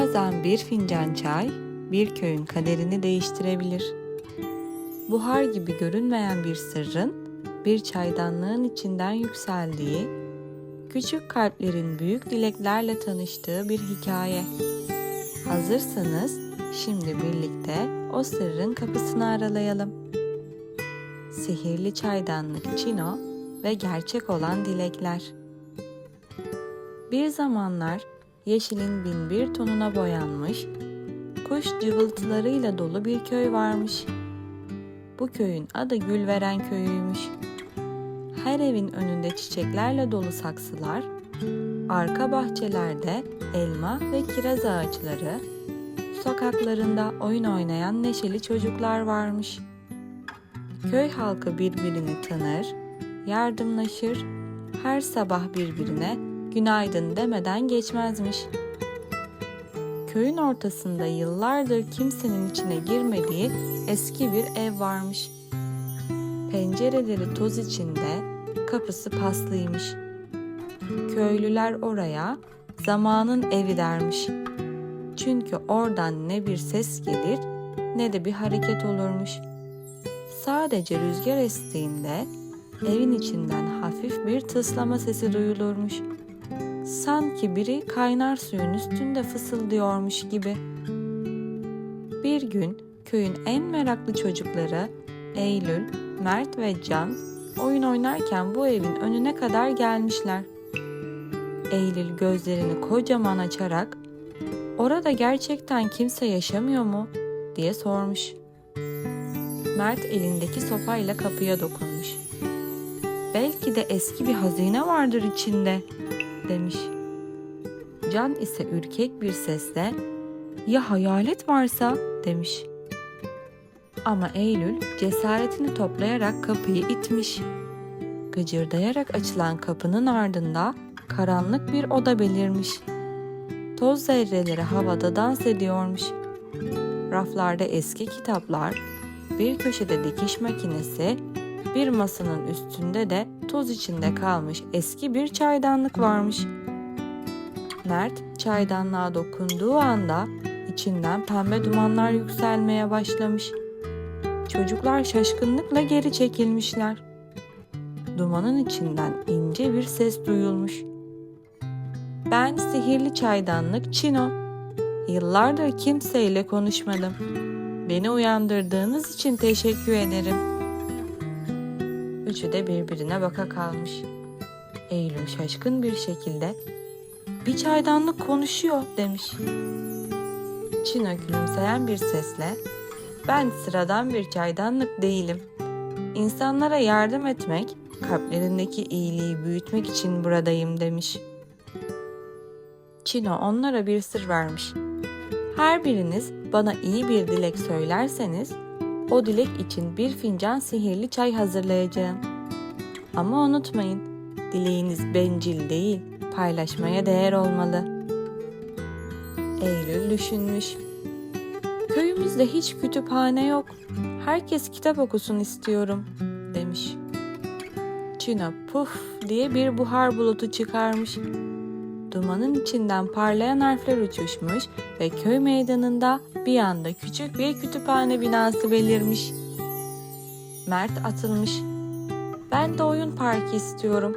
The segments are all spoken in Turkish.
Bazen bir fincan çay bir köyün kaderini değiştirebilir. Buhar gibi görünmeyen bir sırrın bir çaydanlığın içinden yükseldiği, küçük kalplerin büyük dileklerle tanıştığı bir hikaye. Hazırsanız şimdi birlikte o sırrın kapısını aralayalım. Sihirli çaydanlık Çino ve gerçek olan dilekler. Bir zamanlar yeşilin bin bir tonuna boyanmış, kuş cıvıltılarıyla dolu bir köy varmış. Bu köyün adı Gülveren köyüymüş. Her evin önünde çiçeklerle dolu saksılar, arka bahçelerde elma ve kiraz ağaçları, sokaklarında oyun oynayan neşeli çocuklar varmış. Köy halkı birbirini tanır, yardımlaşır, her sabah birbirine günaydın demeden geçmezmiş. Köyün ortasında yıllardır kimsenin içine girmediği eski bir ev varmış. Pencereleri toz içinde, kapısı paslıymış. Köylüler oraya zamanın evi dermiş. Çünkü oradan ne bir ses gelir ne de bir hareket olurmuş. Sadece rüzgar estiğinde evin içinden hafif bir tıslama sesi duyulurmuş. Sanki biri kaynar suyun üstünde fısıldıyormuş gibi. Bir gün köyün en meraklı çocukları Eylül, Mert ve Can oyun oynarken bu evin önüne kadar gelmişler. Eylül gözlerini kocaman açarak "Orada gerçekten kimse yaşamıyor mu?" diye sormuş. Mert elindeki sopayla kapıya dokunmuş. Belki de eski bir hazine vardır içinde, demiş. Can ise ürkek bir sesle, ya hayalet varsa, demiş. Ama Eylül cesaretini toplayarak kapıyı itmiş. Gıcırdayarak açılan kapının ardında karanlık bir oda belirmiş. Toz zerreleri havada dans ediyormuş. Raflarda eski kitaplar, bir köşede dikiş makinesi, bir masanın üstünde de toz içinde kalmış eski bir çaydanlık varmış. Mert çaydanlığa dokunduğu anda içinden pembe dumanlar yükselmeye başlamış. Çocuklar şaşkınlıkla geri çekilmişler. Dumanın içinden ince bir ses duyulmuş. Ben sihirli çaydanlık Çino. Yıllardır kimseyle konuşmadım. Beni uyandırdığınız için teşekkür ederim. Üçü de birbirine baka kalmış. Eylül şaşkın bir şekilde bir çaydanlık konuşuyor demiş. Çino gülümseyen bir sesle ben sıradan bir çaydanlık değilim. İnsanlara yardım etmek, kalplerindeki iyiliği büyütmek için buradayım demiş. Çino onlara bir sır vermiş. Her biriniz bana iyi bir dilek söylerseniz o dilek için bir fincan sihirli çay hazırlayacağım. Ama unutmayın, dileğiniz bencil değil, paylaşmaya değer olmalı. Eylül düşünmüş. Köyümüzde hiç kütüphane yok. Herkes kitap okusun istiyorum, demiş. Çino puf diye bir buhar bulutu çıkarmış. Dumanın içinden parlayan harfler uçuşmuş ve köy meydanında bir anda küçük bir kütüphane binası belirmiş. Mert atılmış. Ben de oyun parkı istiyorum.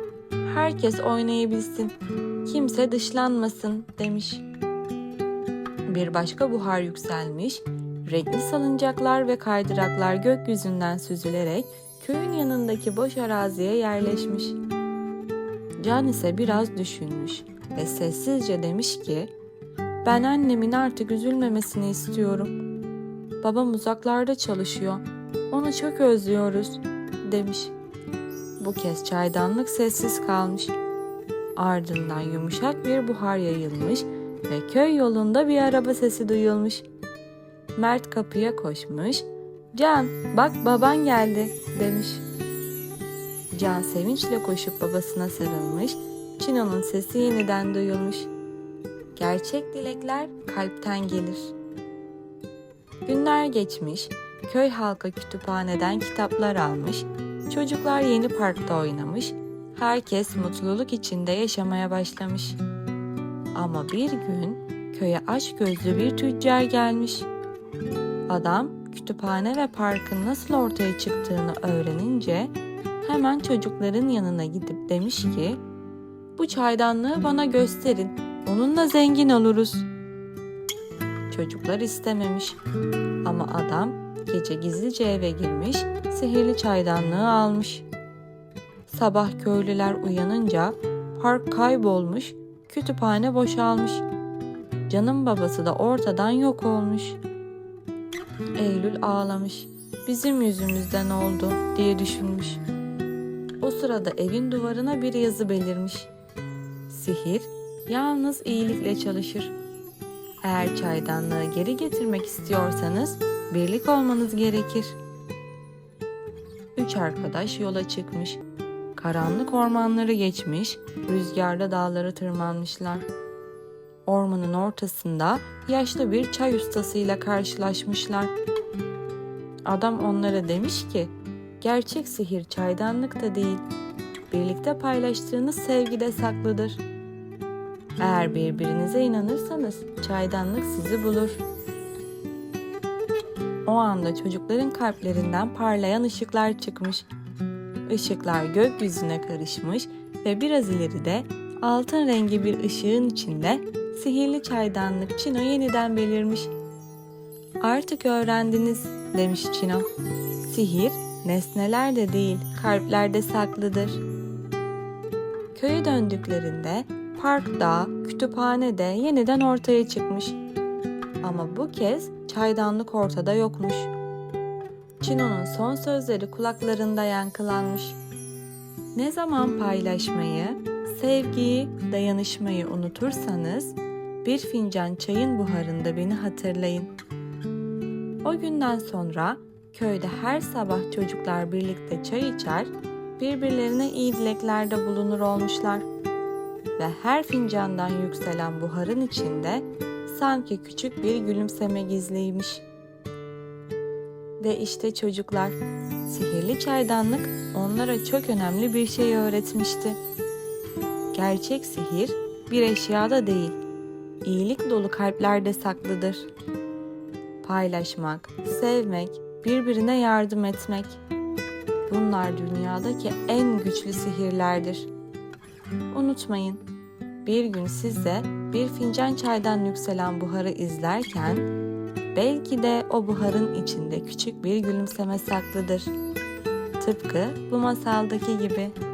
Herkes oynayabilsin. Kimse dışlanmasın demiş. Bir başka buhar yükselmiş, renkli salıncaklar ve kaydıraklar gökyüzünden süzülerek köyün yanındaki boş araziye yerleşmiş. Can ise biraz düşünmüş ve sessizce demiş ki, ben annemin artık üzülmemesini istiyorum. Babam uzaklarda çalışıyor. Onu çok özlüyoruz, demiş. Bu kez çaydanlık sessiz kalmış. Ardından yumuşak bir buhar yayılmış ve köy yolunda bir araba sesi duyulmuş. Mert kapıya koşmuş. Can, bak baban geldi, demiş. Can sevinçle koşup babasına sarılmış. Çino'nun sesi yeniden duyulmuş. Gerçek dilekler kalpten gelir. Günler geçmiş, köy halkı kütüphaneden kitaplar almış, çocuklar yeni parkta oynamış, herkes mutluluk içinde yaşamaya başlamış. Ama bir gün köye aç gözlü bir tüccar gelmiş. Adam kütüphane ve parkın nasıl ortaya çıktığını öğrenince hemen çocukların yanına gidip demiş ki bu çaydanlığı bana gösterin. Onunla zengin oluruz. Çocuklar istememiş. Ama adam gece gizlice eve girmiş, sihirli çaydanlığı almış. Sabah köylüler uyanınca park kaybolmuş, kütüphane boşalmış. Canım babası da ortadan yok olmuş. Eylül ağlamış. Bizim yüzümüzden oldu diye düşünmüş. O sırada evin duvarına bir yazı belirmiş. Sihir yalnız iyilikle çalışır. Eğer çaydanlığı geri getirmek istiyorsanız birlik olmanız gerekir. Üç arkadaş yola çıkmış. Karanlık ormanları geçmiş, rüzgarda dağları tırmanmışlar. Ormanın ortasında yaşlı bir çay ustasıyla karşılaşmışlar. Adam onlara demiş ki, gerçek sihir çaydanlıkta değil, birlikte paylaştığınız sevgide saklıdır. Eğer birbirinize inanırsanız çaydanlık sizi bulur. O anda çocukların kalplerinden parlayan ışıklar çıkmış. Işıklar gökyüzüne karışmış ve biraz ileride altın rengi bir ışığın içinde sihirli çaydanlık Çino yeniden belirmiş. Artık öğrendiniz demiş Çino. Sihir nesnelerde değil kalplerde saklıdır. Köye döndüklerinde parkta, kütüphanede yeniden ortaya çıkmış. Ama bu kez çaydanlık ortada yokmuş. Çino'nun son sözleri kulaklarında yankılanmış. Ne zaman paylaşmayı, sevgiyi, dayanışmayı unutursanız bir fincan çayın buharında beni hatırlayın. O günden sonra köyde her sabah çocuklar birlikte çay içer, birbirlerine iyi dileklerde bulunur olmuşlar. Ve her fincandan yükselen buharın içinde sanki küçük bir gülümseme gizliymiş. Ve işte çocuklar, sihirli çaydanlık onlara çok önemli bir şey öğretmişti. Gerçek sihir bir eşyada değil, iyilik dolu kalplerde saklıdır. Paylaşmak, sevmek, birbirine yardım etmek. Bunlar dünyadaki en güçlü sihirlerdir. Unutmayın, bir gün siz de bir fincan çaydan yükselen buharı izlerken belki de o buharın içinde küçük bir gülümseme saklıdır. Tıpkı bu masaldaki gibi.